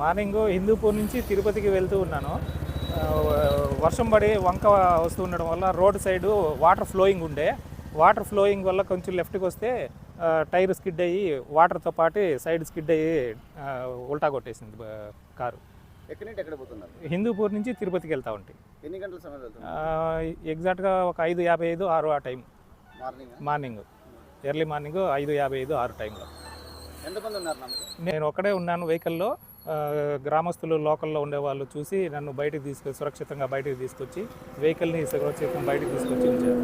Morning Hindupur నుంచి తిరుపతికి వెళ్తూ ఉన్నాను. వర్షం పడి వంక వస్తూ ఉండడం వల్ల రోడ్ సైడ్ వాటర్ ఫ్లోయింగ్ ఉండే. వాటర్ ఫ్లోయింగ్ వల్ల కొంచెం లెఫ్ట్కి వస్తే టైర్ స్కిడ్ అయ్యి వాటర్తో పాటు సైడ్ స్కిడ్ అయ్యి ఉల్టా కొట్టేసింది కారు. ఎక్కడి నుండి ఎక్కడ పోతున్నారు? హిందూపూర్ నుంచి తిరుపతికి వెళ్తా ఉంటాయి ఎన్ని గంటల సమయం ఎగ్జాక్ట్గా ఒక ఐదు యాభై ఐదు ఆరు ఆ time morning? Morning. Early morning ఐదు యాభై ఐదు ఆరు టైంలో ఎంతమంది ఉన్నారు నేను ఒక్కడే ఉన్నాను వెహికల్లో. గ్రామస్తులు లోకల్లో ఉండేవాళ్ళు చూసి నన్ను బయటికి తీసుకొచ్చి సురక్షితంగా బయటికి తీసుకొచ్చి వెహికల్ని సురక్షితంగా బయటికి తీసుకొచ్చి ఉంచారు.